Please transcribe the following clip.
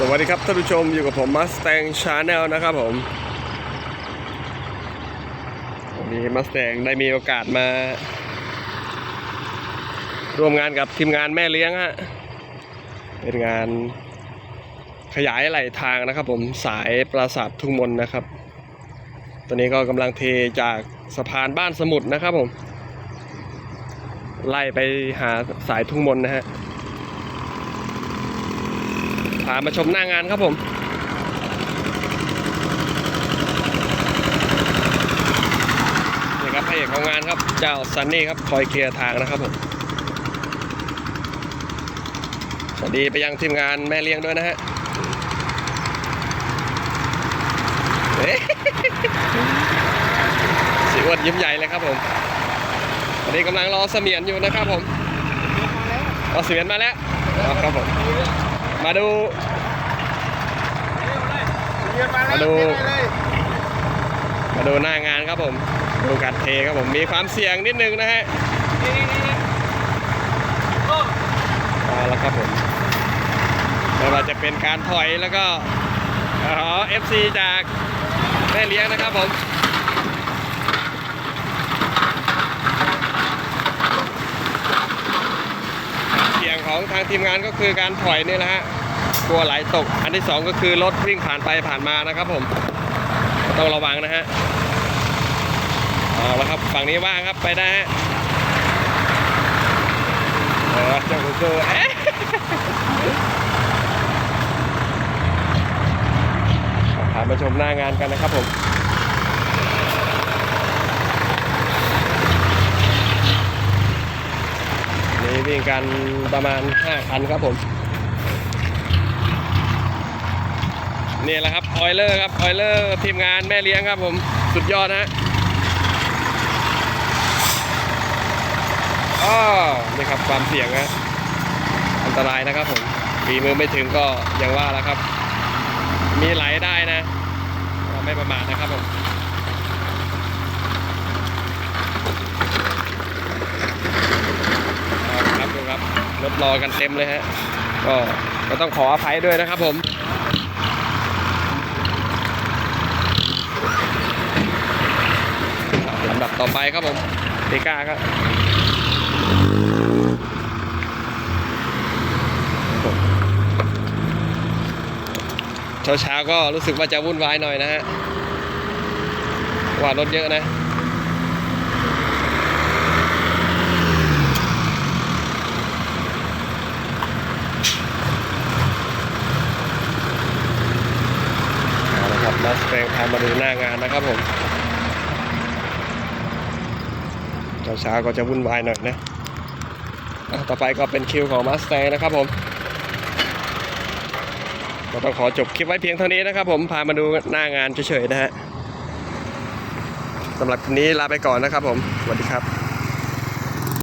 สวัสดีครับท่านผู้ชมอยู่กับผม Mustang Channel นะครับผมวันนี้ Mustang ได้มีโอกาสมา ร่วมงานกับทีมงานแม่เลี้ยงฮะเป็นงานขยายไหลทางนะครับ ผมสายปราสาททุ่งมนนะครับ ตอนนี้ก็กำลังเทจากสะพานบ้านสมุทรนะครับผม ไล่ไปหาสายทุ่งมนนะฮะ พามาชมหน้างานครับผมนี่ครับพระเอกของงานครับเจ้าซันนี่ครับคอยเคลียร์ทางนะครับผมสวัสดีไปยังทีมงานแม่เลี้ยงด้วยนะฮะสีอ้วนยิ้มใหญ่เลยครับผมตอนนี้กำลังรอเสมียนอยู่นะครับผมรอเสมียนมาแล้วอ๋อครับผม มาดู มาดู มาดูหน้างานครับผม ดูการเทครับผม มีความเสี่ยงนิดนึงนะฮะเอาละครับผมไม่ว่าจะเป็นการถอยแล้วก็อ๋อ FC จากแม่เลี้ยงนะครับผม เสี่ยงของทางทีมงานก็คือการถอยนี่แหละฮะกลัวไหลตก อันที่สองก็คือรถวิ่งผ่านไปผ่านมานะครับผมต้องระวังนะฮะเอาละครับฝั่งนี้ว่างครับไปได้ฮะเออเจ้าคุณโจเอ๊ะพามาชมหน้างานกันนะครับผม วิ่งกันประมาณ 5 คันครับผม นี่แหละครับออยเลอร์ครับออยเลอร์ทีมงานแม่เลี้ยงครับผมสุดยอดนะฮะอ๋อนี่ครับความเสี่ยงนะอันตรายนะครับผมฝีมือไม่ถึงก็อย่างว่าแล้วครับ มีไหลได้นะ ไม่ประมาทนะครับผมเอาละครับดูครับร ถรอกันเต็มเลยฮะก็ก็ต้องขออภัยด้วยนะครับผมลำดับต่อไปครับผมเดก้าครับเช้าเช้าๆก็รู้สึกว่าจะวุ่นวายหน่อยนะฮะว่ารถเยอะนะ เอาละครับมาสแปงพามาดูหน้างานนะครับผมเช้าๆก็จะวุ่นวายหน่อยนะต่อไปก็เป็นคิวของมาส t ต n g นะครับผมก็ต้องขอจบคลิปไว้เพียงเท่านี้นะครับผมพามาดูหน้างานเฉยๆนะฮะสำหรับคลิปนี้ลาไปก่อนนะครับผมสวัสดีครับ